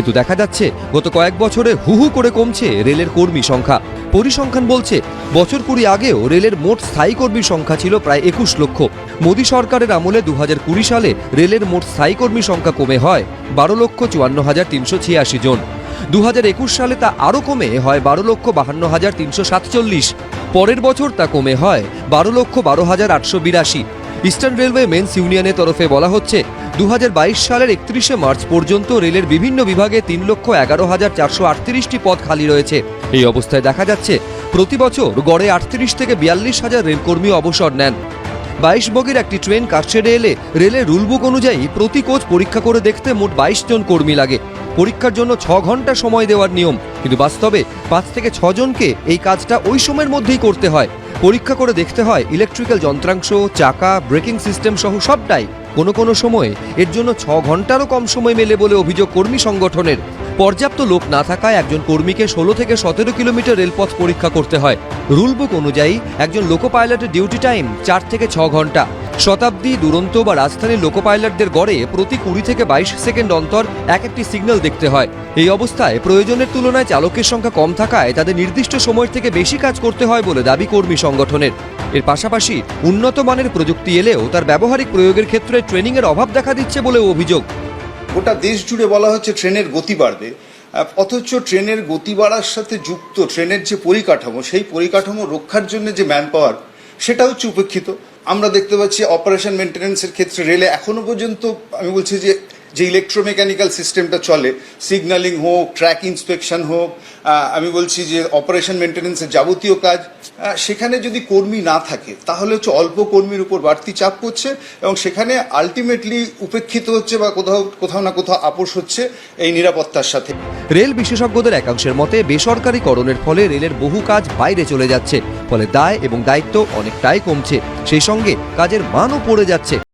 কিন্তু দেখা যাচ্ছে, গত কয়েক বছরে হু হু করে কমছে রেলের কর্মী সংখ্যা। পরিসংখ্যান বলছে, বছর কুড়ি আগেও রেলের মোট স্থায়ী কর্মীর সংখ্যা ছিল প্রায় একুশ লক্ষ। মোদী সরকারের আমলে দু সালে রেলের মোট স্থায়ী কর্মী সংখ্যা কমে হয় বারো লক্ষ চুয়ান্ন হাজার তিনশো ছিয়াশি জন। দু হাজার একুশ সালে তা আরও কমে হয় বারো লক্ষ বাহান্ন হাজার তিনশো সাতচল্লিশ। পরের বছর তা কমে হয় বারো লক্ষ বারো হাজার আটশো বিরাশি। ইস্টার্ন রেলওয়ে মেন্স ইউনিয়নের তরফে বলা হচ্ছে দু হাজার বাইশ সালের একত্রিশে মার্চ পর্যন্ত রেলের বিভিন্ন বিভাগে তিন লক্ষ এগারো হাজার চারশো আটত্রিশটি পদ খালি রয়েছে। এই অবস্থায় দেখা যাচ্ছে, প্রতি বছর গড়ে আটত্রিশ থেকে বিয়াল্লিশ হাজার রেলকর্মী অবসর নেন। বাইশ বগির একটি ট্রেন কাটছেড়ে এলে রেলের রুলবুক অনুযায়ী প্রতি কোচ পরীক্ষা করে দেখতে মোট বাইশ জন কর্মী লাগে। পরীক্ষার জন্য ছ ঘণ্টা সময় দেওয়ার নিয়ম, কিন্তু বাস্তবে পাঁচ থেকে ছজনকে এই কাজটা ওই সময়ের মধ্যেই করতে হয়। পরীক্ষা করে দেখতে হয় ইলেকট্রিক্যাল যন্ত্রাংশ, চাকা ব্রেকিং সিস্টেম সহ সবটাই কোনো কোনো সময়ে। এর জন্য ছ ঘন্টারও কম সময় মেলে বলে অভিযোগ কর্মী সংগঠনের। পর্যাপ্ত লোক না থাকায় একজন কর্মীকে ষোলো থেকে সতেরো কিলোমিটার রেলপথ পরীক্ষা করতে হয়। রুলবুক অনুযায়ী, একজন লোকো পাইলটের ডিউটি টাইম চার থেকে ছ ঘণ্টা। শতাব্দী দুরন্ত বা রাজধানীর লোকো পাইলটদের গড়ে প্রতি কুড়ি থেকে বাইশ সেকেন্ড অন্তর এক একটি সিগন্যাল দেখতে হয়। এই অবস্থায় প্রয়োজনের তুলনায় চালকের সংখ্যা কম থাকায় তাদের নির্দিষ্ট সময়ের থেকে বেশি কাজ করতে হয় বলে দাবি কর্মী সংগঠনের। এর পাশাপাশি উন্নত মানের প্রযুক্তি এলেও তার ব্যবহারিক প্রয়োগের ক্ষেত্রে ট্রেনিংয়ের অভাব দেখা দিচ্ছে বলেও অভিযোগ। গোটা দেশ জুড়ে বলা হচ্ছে ট্রেনের গতি বাড়বে অথচ ট্রেনের গতি বাড়ার সাথে যুক্ত ট্রেনের যে পরিকাঠামো, সেই পরিকাঠামো রক্ষার জন্য যে ম্যান পাওয়ার সেটা হচ্ছে উপেক্ষিত। আমরা দেখতে পাচ্ছি অপারেশন মেনটেন্যান্সের ক্ষেত্রে রেলে এখনও পর্যন্ত আমি বলছি যে যে ইলেকট্রোমেকানিক্যাল সিস্টেমটা চলে সিগন্যালিং হোক ট্র্যাক ইন্সপেকশন হোক আমি বলছি যে অপারেশন মেনটেন্যান্সের যাবতীয় কাজ সেখানে যদি কর্মী না থাকে, তাহলে হচ্ছে অল্প কর্মীর উপর বাড়তি চাপ পড়ছে এবং সেখানে আলটিমেটলি উপেক্ষিত হচ্ছে বা কোথাও কোথাও না কোথাও আপোষ হচ্ছে এই নিরাপত্তার সাথে। রেল বিশেষজ্ঞদের একাংশের মতে, বেসরকারীকরণের ফলে রেলের বহু কাজ বাইরে চলে যাচ্ছে, ফলে দায় এবং দায়িত্ব অনেকটাই কমছে। সেই সঙ্গে কাজের মানও পড়ে যাচ্ছে।